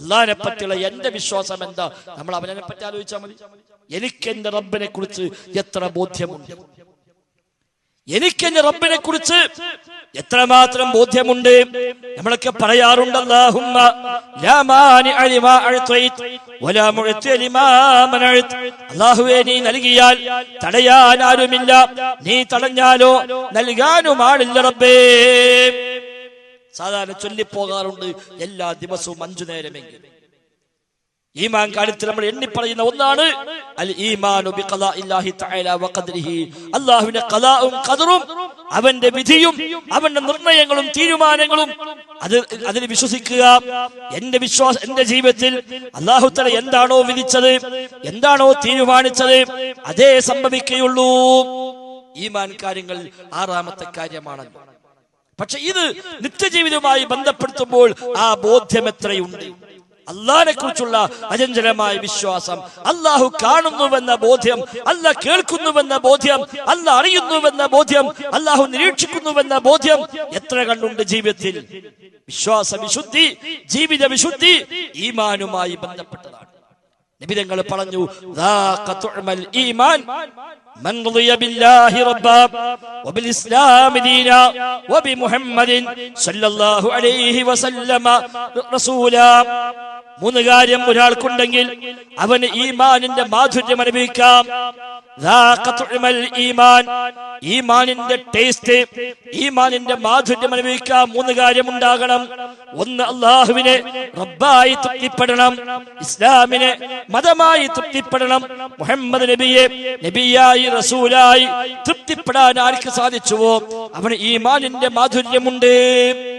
അള്ളാഹിനെ പറ്റിയുള്ള എന്റെ വിശ്വാസം എന്താ നമ്മൾ അവനെ പറ്റി ആലോചിച്ചാൽ മതി. എനിക്ക് എന്റെ റബ്ബിനെ കുറിച്ച് എത്ര ബോധ്യമുണ്ട്? എനിക്ക് എന്റെ റബ്ബിനെ കുറിച്ച് എത്രമാത്രം ബോധ്യമുണ്ട്? നമ്മളൊക്കെ പറയാറുണ്ട് അല്ലാഹുവേ നീ നൽകിയാൽ തടയാൻ ആരുമില്ല. നീ തടഞ്ഞാലോ നൽകാനും ആളില്ല റബ്ബേ. സാധാരണ ചൊല്ലിപ്പോകാറുണ്ട് എല്ലാ ദിവസവും അഞ്ചു നേരമെങ്കിലും. ഈമാൻ കാര്യത്തിൽ നമ്മൾ എണ്ണി പറയുന്ന ഒന്നാണ് അൽ ഈമാനു ബിഖദാഇല്ലാഹി തആല വഖദ്രിഹി അല്ലാഹുവിന്റെ ഖലാഉം ഖദറും അവന്റെ വിധിയും അവന്റെ നിർണയങ്ങളും തീരുമാനങ്ങളും. അത് അതിൽ വിശ്വസിക്കുക. എന്റെ വിശ്വാസം എന്റെ ജീവിതത്തിൽ അല്ലാഹു തആല എന്താണോ വിധിച്ചത് എന്താണോ തീരുമാനിച്ചത് അതേ സംഭവിക്കുകയുള്ളൂ. ഈമാൻ കാര്യങ്ങൾ ആറാമത്തെ കാര്യമാണല്ലോ. പക്ഷെ ഇത് നിത്യജീവിതവുമായി ബന്ധപ്പെടുത്തുമ്പോൾ ആ ബോധ്യം എത്രയുണ്ട്? അള്ളാഹിനെ കുറിച്ചുള്ള അചഞ്ചലമായ വിശ്വാസം അല്ലാഹു കാണുന്നുവെന്ന ബോധ്യം അല്ല കേൾക്കുന്നുവെന്ന ബോധ്യം അല്ല അറിയുന്നുവെന്ന ബോധ്യം അള്ളാഹു നിരീക്ഷിക്കുന്നുവെന്ന ബോധ്യം എത്ര കണ്ടുണ്ട് ജീവിതത്തിൽ? വിശ്വാസ വിശുദ്ധി ജീവിത വിശുദ്ധി ഈമാനുമായി ബന്ധപ്പെട്ടതാണ് നിബിതങ്ങൾ പറഞ്ഞു ذاق طعم الإيمان من رضي بالله ربا وبالإسلام دينا وبمحمد صلى الله عليه وسلم رسولا മൂന്ന് കാര്യം ഒരാൾക്കുണ്ടെങ്കിൽ അവന് ഈമാനിന്റെ മാധുര്യം അനുഭവിക്കാം ذاق طعم الإيمان ഈമാനിന്റെ ടേസ്റ്റ് ഈമാനിന്റെ മാധുര്യം അനുഭവിക്കാൻ മൂന്ന് കാര്യമുണ്ടാകണം. ഒന്ന് അള്ളാഹുവിനെ റബ്ബായി തൃപ്തിപ്പെടണം ഇസ്ലാമിനെ മതമായി തൃപ്തിപ്പെടണം മുഹമ്മദ് നബിയെ നബിയായി റസൂലായി തൃപ്തിപ്പെടാൻ ആർക്ക് സാധിച്ചുവോ? അവന് ഈമാനിന്റെ മാധുര്യമുണ്ട്.